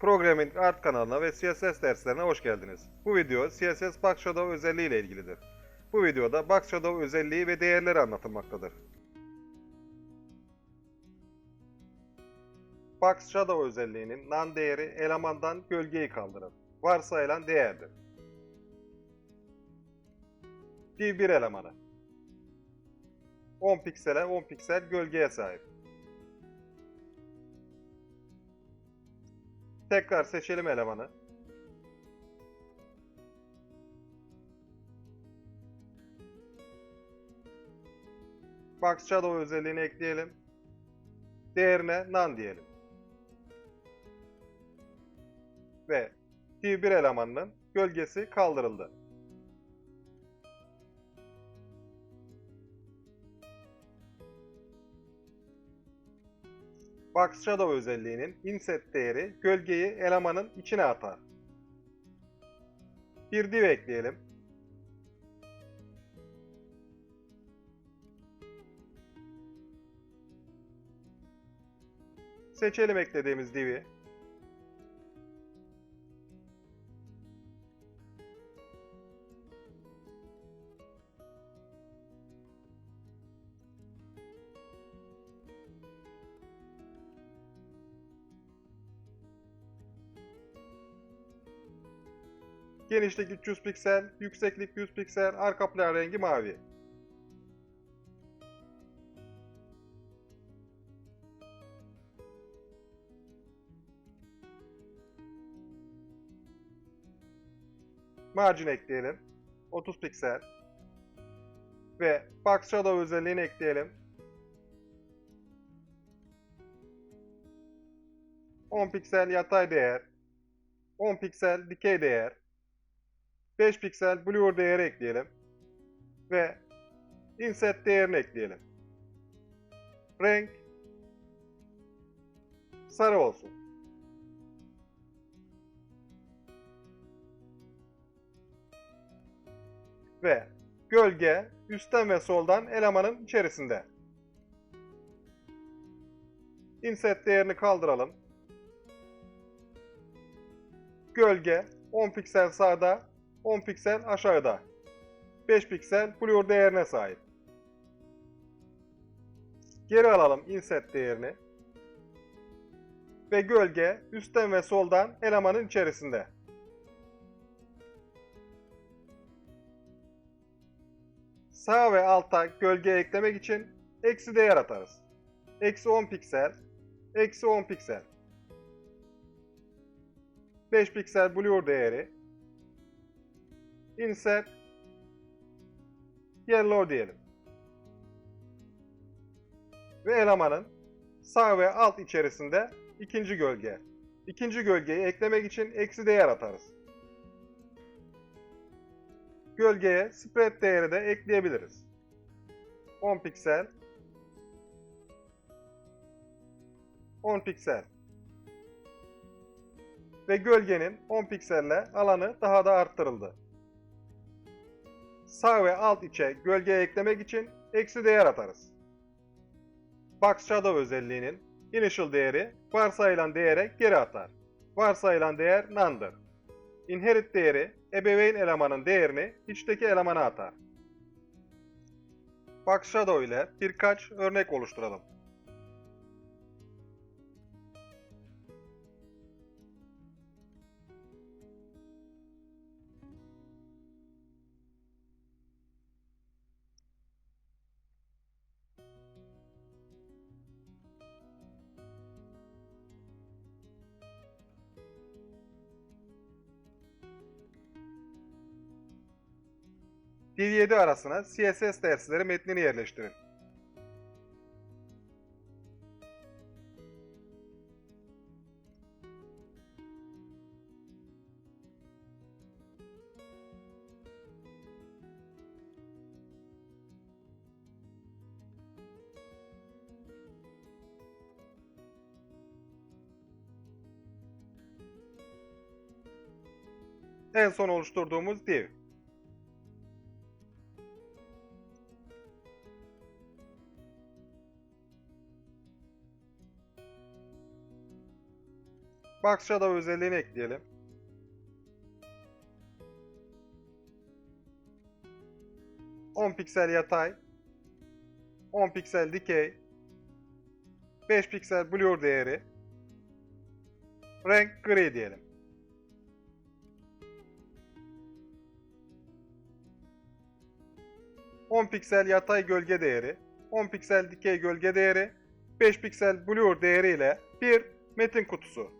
Programming Art kanalına ve CSS derslerine hoş geldiniz. Bu video CSS Box Shadow özelliği ile ilgilidir. Bu videoda Box Shadow özelliği ve değerleri anlatılmaktadır. Box Shadow özelliğinin non değeri elemandan gölgeyi kaldırır. Varsayılan değerdir. Div 1 elemanı 10 piksele 10 piksel gölgeye sahip. Tekrar seçelim elemanı. Box Shadow özelliğini ekleyelim. Değerine none diyelim. Ve div 1 elemanının gölgesi kaldırıldı. Box Shadow özelliğinin inset değeri gölgeyi elemanın içine atar. Bir div ekleyelim. Seçelim eklediğimiz divi. Genişlik 300 piksel, yükseklik 100 piksel, arka plan rengi mavi. Margin ekleyelim. 30 piksel. Ve Box Shadow özelliğini ekleyelim. 10 piksel yatay değer. 10 piksel dikey değer. 5 piksel blur değeri ekleyelim. Ve inset değerini ekleyelim. Renk sarı olsun. Ve gölge üstten ve soldan elemanın içerisinde. Inset değerini kaldıralım. Gölge 10 piksel sağda, 10 piksel aşağıda. 5 piksel blur değerine sahip. Geri alalım inset değerini. Ve gölge üstten ve soldan elemanın içerisinde. Sağ ve alta gölge eklemek için eksi değer atarız. Eksi 10 piksel, eksi 10 piksel. 5 piksel blur değeri, insert yellow diyelim. Ve elemanın sağ ve alt içerisinde ikinci gölge. İkinci gölgeyi eklemek için eksi değer atarız. Gölgeye spread değeri de ekleyebiliriz. 10 piksel 10 piksel ve gölgenin 10 pikselle alanı daha da arttırıldı. Sağ ve alt içe gölge eklemek için eksi değer atarız. Box Shadow özelliğinin initial değeri varsayılan değere geri atar. Varsayılan değer none'dır. Inherit değeri ebeveyn elemanın değerini içteki elemana atar. Box Shadow ile birkaç örnek oluşturalım. 7 arasına CSS dersleri metnini yerleştirin. En son oluşturduğumuz div. Box Shadow özelliğini ekleyelim. On piksel yatay, 10 piksel dikey, 5 piksel blur değeri, renk gri diyelim. On piksel yatay gölge değeri, 10 piksel dikey gölge değeri, 5 piksel blur değeri ile bir metin kutusu.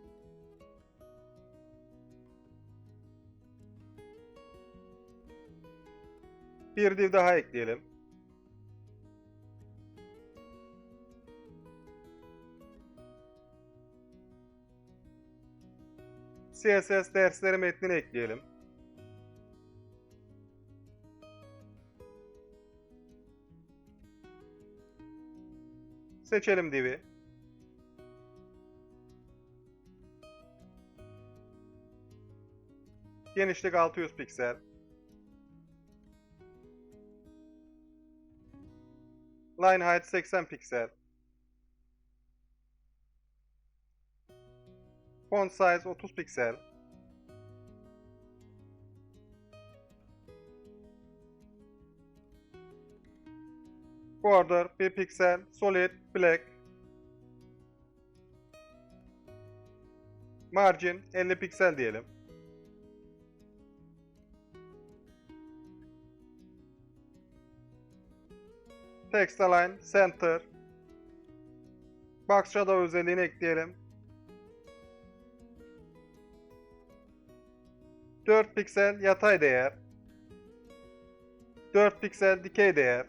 Bir div daha ekleyelim. CSS dersleri metnini ekleyelim. Seçelim divi. Genişlik 600 piksel. Line height 80 piksel. Font size 30 piksel. Border 1 piksel, solid, black. Margin 50 piksel diyelim. Text align, center. Box shadow özelliğini ekleyelim. 4 piksel yatay değer. 4 piksel dikey değer.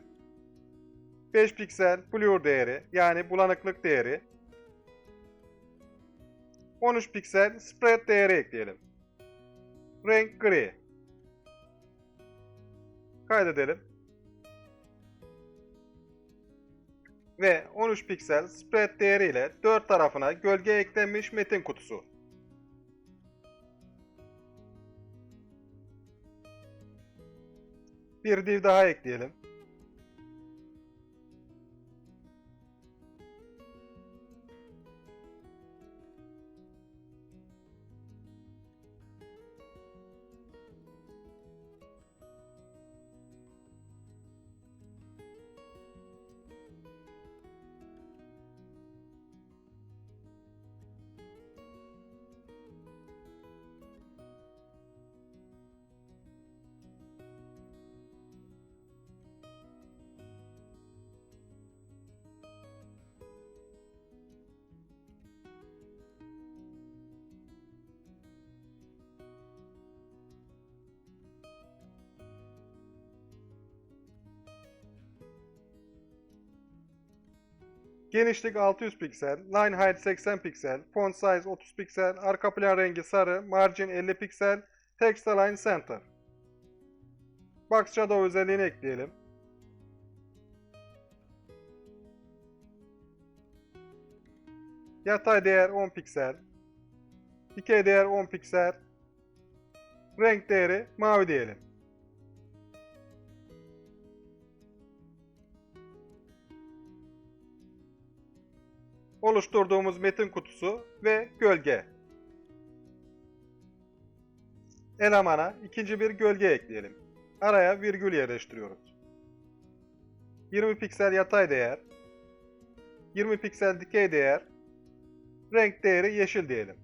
5 piksel blur değeri yani bulanıklık değeri. 13 piksel spread değeri ekleyelim. Renk gri. Kaydedelim. Ve 13 piksel spread değeri ile dört tarafına gölge eklenmiş metin kutusu. Bir div daha ekleyelim. Genişlik 600 piksel, line height 80 piksel, font size 30 piksel, arka plan rengi sarı, margin 50 piksel, text align center. Box shadow özelliğini ekleyelim. Yatay değer 10 piksel, dikey değer 10 piksel, renk değeri mavi diyelim. Oluşturduğumuz metin kutusu ve gölge. Elemana ikinci bir gölge ekleyelim. Araya virgül yerleştiriyoruz. 20 piksel yatay değer, 20 piksel dikey değer, renk değeri yeşil diyelim.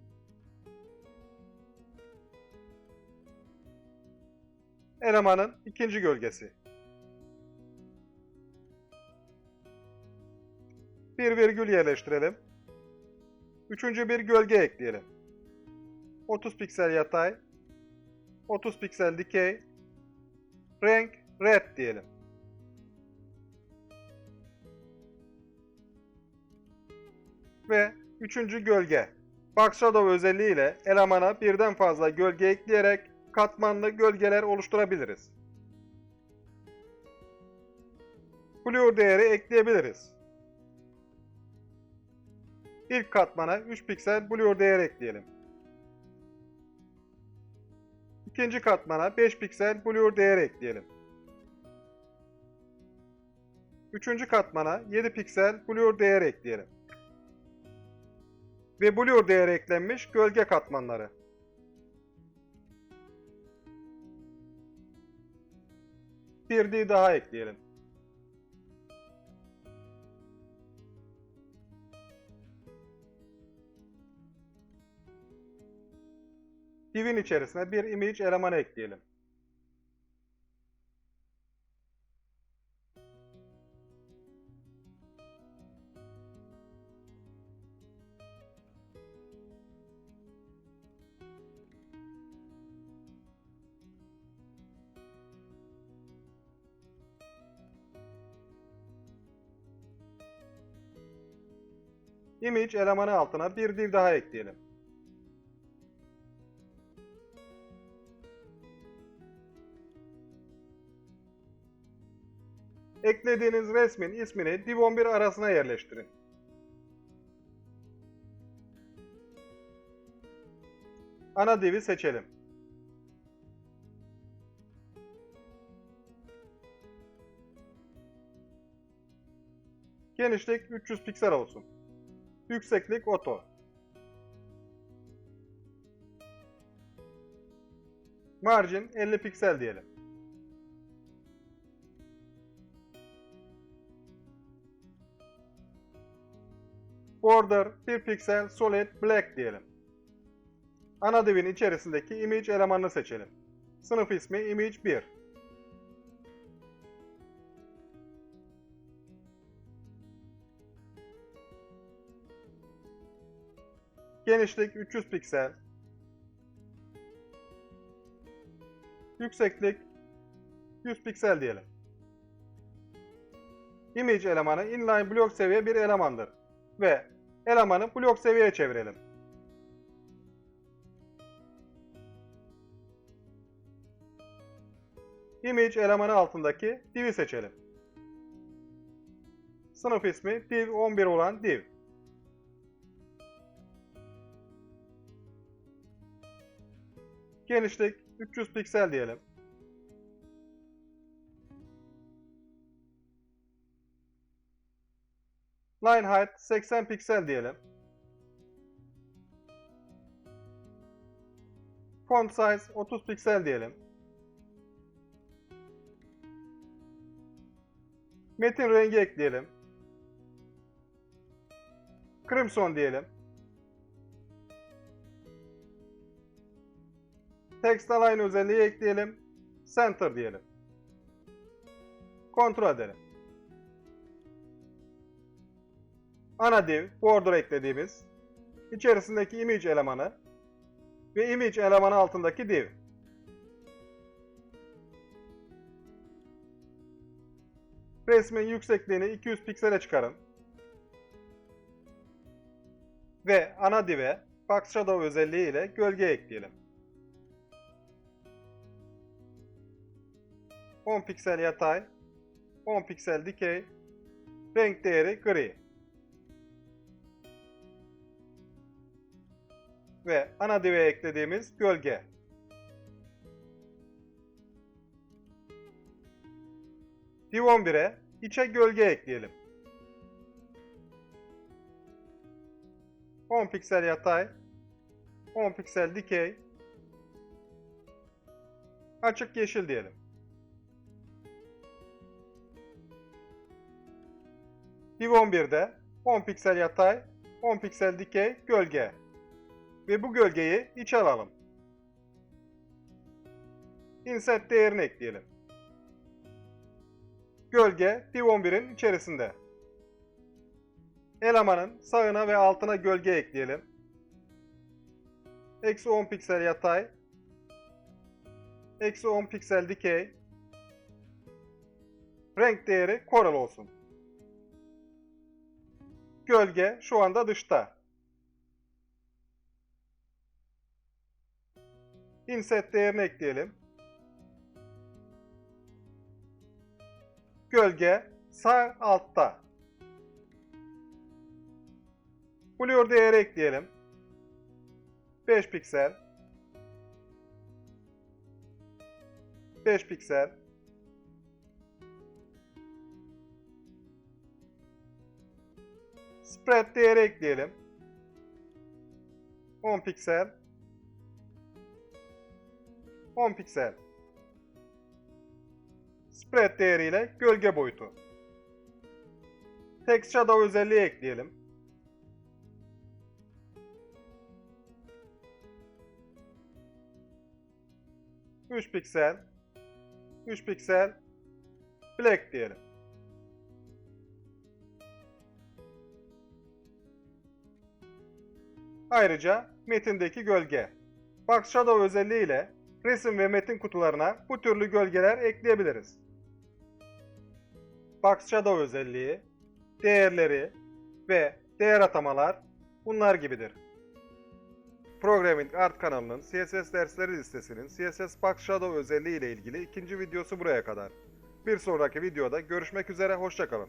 Elemanın ikinci gölgesi. Bir virgül yerleştirelim. Üçüncü bir gölge ekleyelim. 30 piksel yatay, 30 piksel dikey, renk red diyelim. Ve üçüncü gölge. Box Shadow özelliğiyle elemana birden fazla gölge ekleyerek katmanlı gölgeler oluşturabiliriz. Blur değeri ekleyebiliriz. İlk katmana 3 piksel blur değer ekleyelim. İkinci katmana 5 piksel blur değer ekleyelim. Üçüncü katmana 7 piksel blur değer ekleyelim. ve blur değeri eklenmiş gölge katmanları. Bir D daha ekleyelim. Divin içerisine bir image elemanı ekleyelim. Image elemanı altına bir div daha ekleyelim. Eklediğiniz resmin ismini div11 arasına yerleştirin. Ana divi seçelim. Genişlik 300 piksel olsun. Yükseklik oto. Margin 50 piksel diyelim. Border 1 piksel solid black diyelim. Ana divin içerisindeki image elemanını seçelim. Sınıf ismi image 1. Genişlik 300 piksel. Yükseklik 100 piksel diyelim. Image elemanı inline blok seviye bir elemandır ve elemanı blok seviyeye çevirelim. Image elemanı altındaki div'i seçelim. Sınıf ismi div 11 olan div. Genişlik 300 piksel diyelim. Line height 80 piksel diyelim. Font size 30 piksel diyelim. Metin rengi ekleyelim. Crimson diyelim. Text align özelliği ekleyelim. Center diyelim. Kontrol edelim. Ana div, border eklediğimiz, içerisindeki image elemanı ve image elemanı altındaki div. Resmin yüksekliğini 200 piksele çıkarın. Ve ana div'e Box Shadow özelliği ile gölge ekleyelim. 10 piksel yatay, 10 piksel dikey, renk değeri gri. Ve ana dive eklediğimiz gölge. Div 11'e içe gölge ekleyelim. 10 piksel yatay, 10 piksel dikey, açık yeşil diyelim. Div 11'de 10 piksel yatay, 10 piksel dikey, gölge. Ve bu gölgeyi içe alalım. Inset değerini ekleyelim. Gölge Div 11'in içerisinde. Elemanın sağına ve altına gölge ekleyelim. Eksi 10 piksel yatay. Eksi 10 piksel dikey. Renk değeri koral olsun. Gölge şu anda dışta. Inset değerini ekleyelim. Gölge sağ altta. Blur değeri ekleyelim. 5 piksel. 5 piksel. Spread değeri ekleyelim. 10 piksel 10 piksel Spread değeriyle gölge boyutu. Text Shadow özelliği ekleyelim. Üç piksel 3 piksel black diyelim. Ayrıca metindeki gölge. Box Shadow özelliği ile resim ve metin kutularına bu türlü gölgeler ekleyebiliriz. Box Shadow özelliği, değerleri ve değer atamalar bunlar gibidir. Programming Art kanalının CSS dersleri listesinin CSS Box Shadow özelliği ile ilgili ikinci videosu buraya kadar. Bir sonraki videoda görüşmek üzere, hoşçakalın.